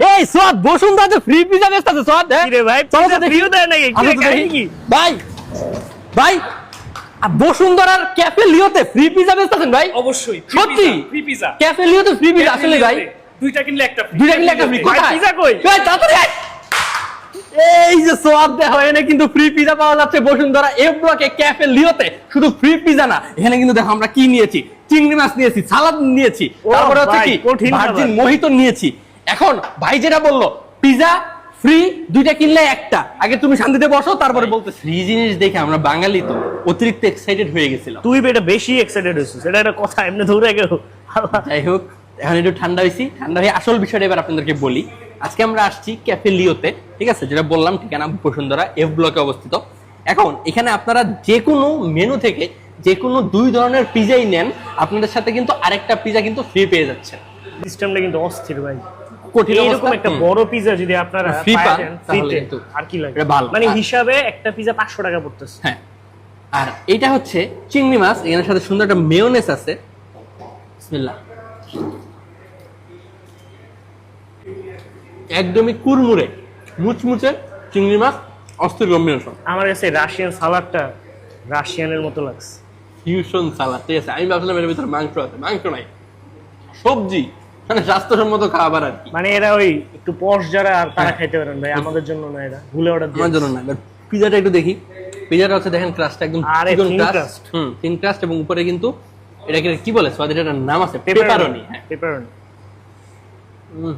এই Bashundhara free pizza best আছে সোয়াদ? কিরে ভাই, চলো দেয় নাকি? দেখি। কাহিনী কি? ভাই ভাই আর বসুন্ধরার ক্যাফে লিওতে ফ্রি পিজা বেস্ট আছেন ভাই অবশ্যই সত্যি ফ্রি পিজা ক্যাফে লিওতে ফ্রি পিজা আসলে ভাই দুইটা কিনলে একটা free। দুইটা কিনলে একটা ফ্রি ভাই, pizza কই? তাড়াতাড়ি আয়। এই যে সোয়াদ দেওয়া হয় এনে কিন্তু ফ্রি পিজা পাওয়া যাচ্ছে বসুন্ধরা এফ ব্লকে ক্যাফে লিওতে শুধু ফ্রি পিজা না এখানে কিন্তু দেখো আমরা কি নিয়েছি চিংড়ি মাছ নিয়েছি সালাদ নিয়েছি তারপরে হচ্ছে কি ভার্জিন মোহিত নিয়েছি এখন ভাই যেটা বলল পিজা ফ্রি দুইটা কিনলে একটা। আগে তুমি শান্তিতে বসো তারপরে বলতে ফ্রি জিনিস দেখে আমরা বাঙালি তো অতিরিক্ত এক্সাইটেড হয়ে গেছিলাম। তুই বেটা বেশি এক্সাইটেড হয়েছিস এটা একটা কথা এমনি ধরে গেল। যাই হোক এখন একটু ঠান্ডা হয়েছি। ঠান্ডা হয়ে আসল বিষয়টা এবার আপনাদেরকে বলি। আজকে আমরা আসছি ক্যাফে লিওতে ঠিক আছে? যেটা বললাম ঠিকানা বসুন্ধরা এফ ব্লকে অবস্থিত। এখন এখানে আপনারা যে কোনো মেনু থেকে যে কোনো দুই ধরনের পিজাই নেন আপনাদের সাথে কিন্তু আরেকটা পিজা কিন্তু ফ্রি পেয়ে যাচ্ছেন। সিস্টেমটা কিন্তু অস্থির ভাই। কঠিন অবস্থা? একটা বড় পিজা যদি আপনারা পান, তাহলে কিন্তু আর কি লাগে? ভালো। মানে হিসাবে একটা পিজা পাঁচশো টাকা পড়তেছে। হ্যাঁ। আর এটা হচ্ছে চিংড়ি মাছ এখানের সাথে সুন্দর একটা মেয়োনেস আছে। বিসমিল্লাহ। একদমই কুরমুরে মুচমুচে চিংড়ি মাছ অস্থির কম্বিনেশন আমার কাছে রাশিয়ান সালাডটা রাশিয়ানের মতো লাগছে। ফিউশন সালাদ ঠিক আছে। আমি ভাবছিলাম এর ভিতরে মাংস আছে। মাংস নাই। সবজি মানে স্বাস্থ্যসম্মত খাবার আর কি। মানে এরা ওই একটু পশ যারা আর তারা হ্যাঁ। খাইতে পারেন ভাই আমাদের জন্য না এরা। ভুলে অর্ডার আমার জন্য না। পিজাটা একটু দেখি। পিজাটা হচ্ছে দেখেন ক্রাস্টটা একদম চিকন ক্রাস্ট হুম থিন ক্রাস্ট এবং উপরে কিন্তু এটাকে কি বলে? স্বাদ এটার নাম আছে পেপারনি হ্যাঁ। পেপারনি হুম।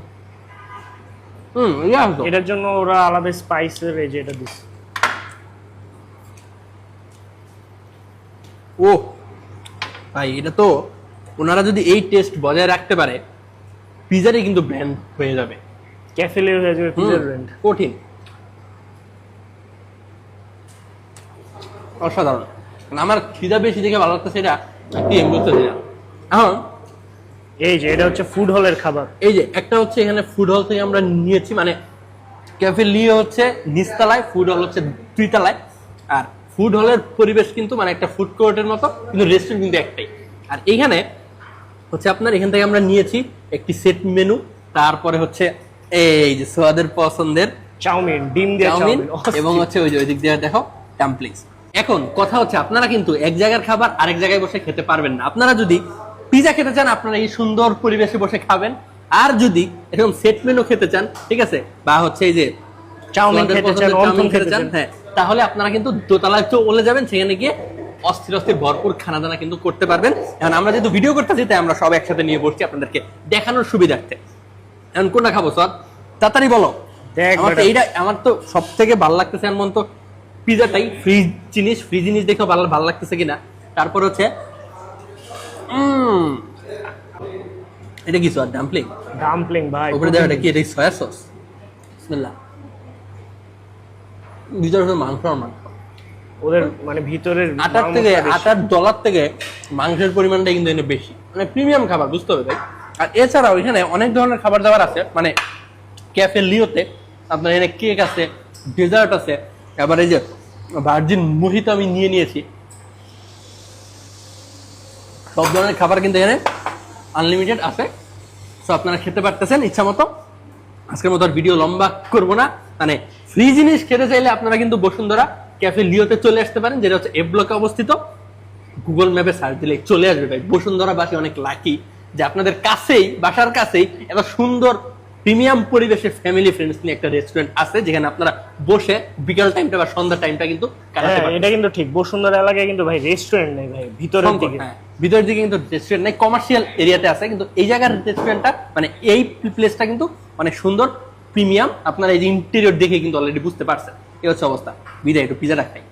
হুম ইয়া এটার জন্য ওরা আলাদা স্পাইসের এই যে এটা দিচ্ছে। ও ভাই এটা তো ওনারা যদি এই টেস্ট বজায় রাখতে পারে পিজারই কিন্তু ব্র্যান্ড হয়ে যাবে। ক্যাফেলে হয়ে যাবে পিজার ব্র্যান্ড কঠিন। অসাধারণ। আমার খিদা বেশি দেখে ভালো লাগতেছে এটা কি বুঝতেছি না এখন এই যে এটা হচ্ছে ফুড হলের খাবার। এই যে একটা হচ্ছে এখানে ফুড হল থেকে আমরা নিয়েছি মানে ক্যাফে লিও হচ্ছে নিচতলায় ফুড হল হচ্ছে দুইতলায়। আর ফুড হলের পরিবেশ কিন্তু মানে একটা ফুড কোর্টের মতো কিন্তু রেস্টুরেন্ট কিন্তু একটাই। আর এইখানে হচ্ছে আপনার এখান থেকে আমরা নিয়েছি একটি সেট মেনু তারপরে হচ্ছে এই যে সোয়াদের পছন্দের চাউমিন ডিম দিয়ে চাউমিন এবং হচ্ছে ওই যে ওই দিক দিয়ে দেখো ডাম্পলিংস এখন কথা হচ্ছে আপনারা কিন্তু এক জায়গার খাবার আরেক জায়গায় বসে খেতে পারবেন না। আপনারা যদি পিজা খেতে চান আপনারা এই সুন্দর পরিবেশে বসে খাবেন। আর যদি এরকম সেট মেনু খেতে চান ঠিক আছে বা হচ্ছে এই যে চাউমিন খেতে চান চাউমিন খেতে চান। হ্যাঁ তাহলে আপনারা কিন্তু দোতলায় চলে যাবেন সেখানে গিয়ে অস্থির অস্থির ভরপুর খানা দানা কিন্তু করতে পারবেন। এখন আমরা যেহেতু ভিডিও করতেছি তাই আমরা সব একসাথে নিয়ে বসছি আপনাদেরকে দেখানোর সুবিধার্থে। এখন কোনটা খাব সব তাড়াতাড়ি বলো। দেখ এইটা আমার তো সব থেকে ভালো লাগতেছে এমন তো পিজাটাই ফ্রি জিনিস ফ্রি জিনিস দেখে ভালো ভালো লাগতেছে কিনা। তারপর হচ্ছে এটা কি সর ডাম্পলিং ডাম্পলিং ভাই উপরে দেওয়া এটা কি এটা সয়া সস বিসমিল্লাহ ভিতরে মাংস আর মাংস। ওদের মানে ভিতরের আটার থেকে আটার ডলার থেকে মাংসের পরিমাণটা কিন্তু এনে বেশি। মানে প্রিমিয়াম খাবার বুঝতে হবে ভাই আর এছাড়াও এখানে অনেক ধরনের খাবার দাবার আছে মানে ক্যাফে লিওতে আপনার এখানে কেক আছে ডেজার্ট আছে আবার এই যে ভার্জিন মোহিত আমি নিয়ে নিয়েছি। সব ধরনের খাবার কিন্তু এখানে আনলিমিটেড আছে। সো আপনারা খেতে পারতেছেন ইচ্ছা মতো। আজকের মতো আর ভিডিও লম্বা করব না। মানে ফ্রি জিনিস খেতে চাইলে আপনারা কিন্তু বসুন্ধরা ক্যাফে লিওতে চলে আসতে পারেন যেটা হচ্ছে এফ ব্লকে অবস্থিত। গুগল ম্যাপে সার্চ দিলে চলে আসবে ভাই। বসুন্ধরা বাসী অনেক লাকি যে আপনাদের কাছেই বাসার কাছেই এত সুন্দর প্রিমিয়াম পরিবেশে ফ্যামিলি ফ্রেন্ডস নিয়ে একটা রেস্টুরেন্ট আছে যেখানে আপনারা বসে বিকাল টাইমটা বা সন্ধ্যা টাইমটা কিন্তু কাটাতে হ্যাঁ পারেন এটা কিন্তু ঠিক। বসুন্ধরা এলাকায় কিন্তু ভাই রেস্টুরেন্ট নেই ভাই ভিতরের দিকে। হ্যাঁ। ভিতরের দিকে কিন্তু রেস্টুরেন্ট নেই কমার্শিয়াল এরিয়াতে আছে কিন্তু এই জায়গার রেস্টুরেন্টটা মানে এই প্লেসটা কিন্তু অনেক সুন্দর প্রিমিয়াম আপনারা এই যে ইন্টেরিয়র দেখে কিন্তু অলরেডি বুঝতে পারছেন। এই হচ্ছে অবস্থা। বিদায় একটু পিজাটা খাই।